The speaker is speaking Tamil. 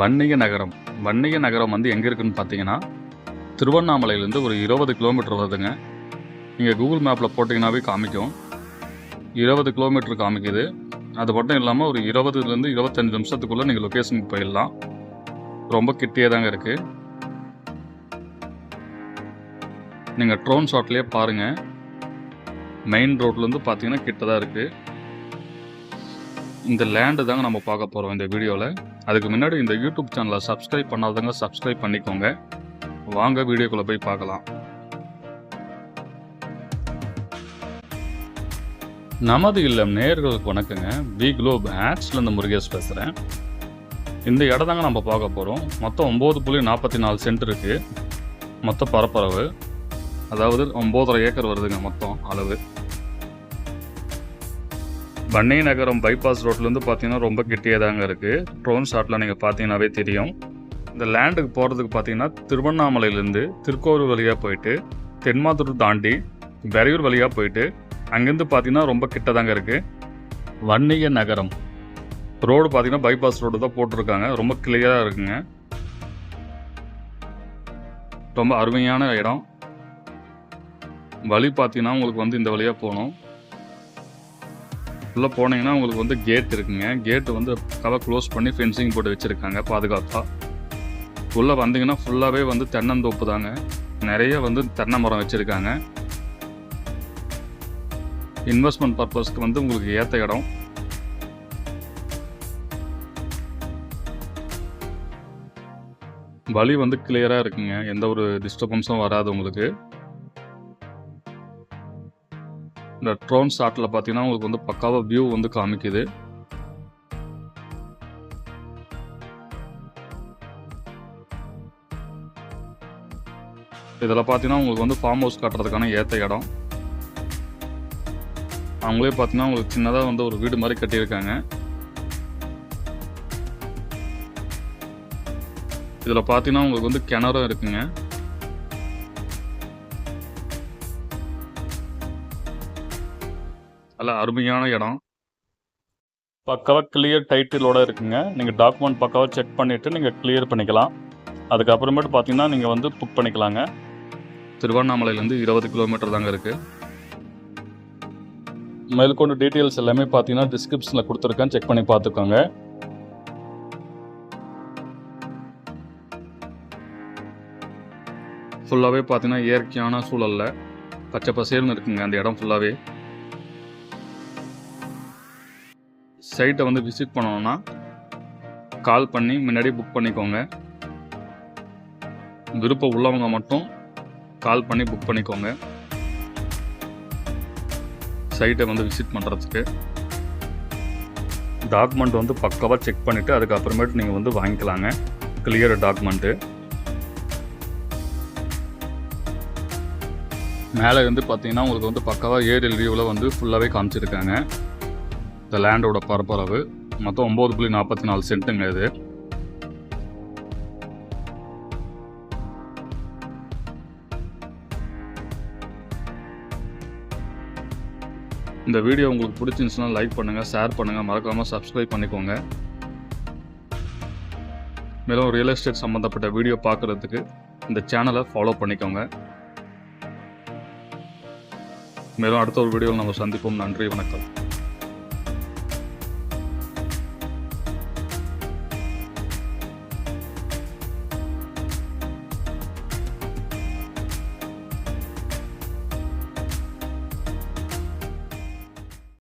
வன்னிய நகரம். வன்னிய நகரம் வந்து எங்கே இருக்குன்னு பார்த்தீங்கன்னா திருவண்ணாமலையிலேருந்து ஒரு இருபது கிலோமீட்டர் வருதுங்க. நீங்கள் கூகுள் மேப்பில் போட்டிங்கன்னாவே காமிக்கும். இருபது கிலோமீட்டர் காமிக்குது. அது மட்டும் இல்லாமல் ஒரு இருபதுலேருந்து இருபத்தஞ்சு நிமிஷத்துக்குள்ளே நீங்கள் லொக்கேஷனுக்கு போயிடலாம். ரொம்ப கிட்டே தாங்க இருக்குது நீங்கள் ட்ரோன் ஷாட்லேயே பாருங்கள் மெயின் ரோட்லேருந்து பார்த்தீங்கன்னா கிட்ட தான் இருக்குது இந்த லேண்டு தாங்க நம்ம பார்க்க போகிறோம் இந்த வீடியோவில் அதுக்கு முன்னாடி இந்த யூடியூப் சேனலை சப்ஸ்கிரைப் பண்ணாதவங்க சப்ஸ்கிரைப் பண்ணிக்கோங்க. வாங்க வீடியோக்குள்ளே போய் பார்க்கலாம். நமது இல்லம் நேர்களுக்கு வணக்கங்க. வி குளோப் ஆட்ஸ்லேருந்து முருகேஷ் பேசுகிறேன் இந்த இடம் தாங்க நம்ம பார்க்க போகிறோம் மொத்தம் ஒம்பது புள்ளி நாற்பத்தி நாலு சென்ட் இருக்குது மொத்த பரப்பளவு. அதாவது ஒம்போதரை ஏக்கர் வருதுங்க மொத்தம் அளவு. வன்னி நகரம் பைபாஸ் ரோட்லேருந்து பார்த்தீங்கன்னா ரொம்ப கிட்டே தாங்க இருக்குது ட்ரோன் ஷாட்டில் நீங்கள் பார்த்தீங்கன்னாவே தெரியும். இந்த லேண்டுக்கு போகிறதுக்கு பார்த்தீங்கன்னா திருவண்ணாமலையிலேருந்து திருக்கோவில் வழியாக போயிட்டு தென்மாத்தூர் தாண்டி பெரையூர் வழியாக போயிட்டு அங்கேருந்து பார்த்தீங்கன்னா ரொம்ப கிட்ட தாங்க இருக்குது வன்னிய நகரம். ரோடு பார்த்தீங்கன்னா பைபாஸ் ரோடு தான் போட்டிருக்காங்க. ரொம்ப கிளியராக இருக்குங்க. ரொம்ப அருமையான இடம். வழி பார்த்தீங்கன்னா உங்களுக்கு வந்து இந்த வழியாக போகணும். உள்ளே போனீங்கன்னா உங்களுக்கு வந்து கேட் இருக்குங்க. கேட்டு வந்து கதை க்ளோஸ் பண்ணி ஃபென்சிங் போட்டு வச்சுருக்காங்க பாதுகாப்பாக உள்ளே வந்தீங்கன்னா ஃபுல்லாகவே வந்து தென்னந்தோப்பு தாங்க. நிறைய வந்து தென்னை மரம் வச்சுருக்காங்க. இன்வெஸ்ட்மெண்ட் பர்பஸ்க்கு வந்து உங்களுக்கு ஏற்ற இடம். வழி வந்து கிளியராக இருக்குங்க. எந்த ஒரு டிஸ்டர்பன்ஸும் வராது உங்களுக்கு. இந்த ட்ரோன் ஷாட்டில் பார்த்தீங்கன்னா உங்களுக்கு வந்து பக்காவாக வியூ வந்து காமிக்குது. இதில் பார்த்தீங்கன்னா உங்களுக்கு வந்து ஃபார்ம் ஹவுஸ் கட்டுறதுக்கான ஏற்ற இடம். அவங்களே பார்த்தீங்கன்னா உங்களுக்கு சின்னதாக வந்து ஒரு வீடு மாதிரி கட்டியிருக்காங்க. இதில் பார்த்தீங்கன்னா உங்களுக்கு வந்து கிணறும் இருக்குங்க. நல்ல அருமையான இடம். பக்காவாக கிளியர் டைட்டிலோட இருக்குங்க. நீங்கள் டாக்குமெண்ட் பக்காவாக செக் பண்ணிவிட்டு நீங்கள் கிளியர் பண்ணிக்கலாம். அதுக்கப்புறமேட்டு பார்த்தீங்கன்னா நீங்கள் வந்து புக் பண்ணிக்கலாங்க. திருவண்ணாமலையிலேருந்து இருபது கிலோமீட்டர் தாங்க இருக்குது மேற்கொண்டு டீட்டெயில்ஸ் எல்லாமே பார்த்தீங்கன்னா டிஸ்கிரிப்ஷனில் கொடுத்துருக்கேன். செக் பண்ணி பார்த்துக்கோங்க ஃபுல்லாகவே பார்த்தீங்கன்னா இயற்கையான சூழலில் பச்சை பசேல்னு இருக்குங்க அந்த இடம் ஃபுல்லாகவே சைட்டை வந்து விசிட் பண்ணணும்னா கால் பண்ணி முன்னாடி புக் பண்ணிக்கோங்க. விருப்பம் உள்ளவங்க மட்டும் கால் பண்ணி புக் பண்ணிக்கோங்க. சைட்டை வந்து விசிட் பண்ணுறதுக்கு டாக்குமெண்ட் வந்து பக்காவாக செக் பண்ணிவிட்டு அதுக்கப்புறமேட்டு நீங்கள் வந்து வாங்கிக்கலாங்க. கிளியர் டாக்குமெண்ட்டு மேலே வந்து பார்த்தீங்கன்னா உங்களுக்கு வந்து பக்காவாக ஏரியல் வியூவில் வந்து ஃபுல்லாகவே காமிச்சிருக்காங்க. இந்த லேண்டோட பரப்பளவு மொத்தம் ஒம்பது புள்ளி நாற்பத்தி நாலு சென்ட்டுங்க இது. இந்த வீடியோ உங்களுக்கு பிடிச்சிருந்துச்சுன்னா லைக் பண்ணுங்கள் ஷேர் பண்ணுங்கள் மறக்காமல் சப்ஸ்கிரைப் பண்ணிக்கோங்க. மேலும் ரியல் எஸ்டேட் சம்மந்தப்பட்ட வீடியோ பார்க்குறதுக்கு இந்த சேனலை ஃபாலோ பண்ணிக்கோங்க. மேலும் அடுத்த ஒரு வீடியோவில் நம்ம சந்திப்போம். நன்றி வணக்கம்.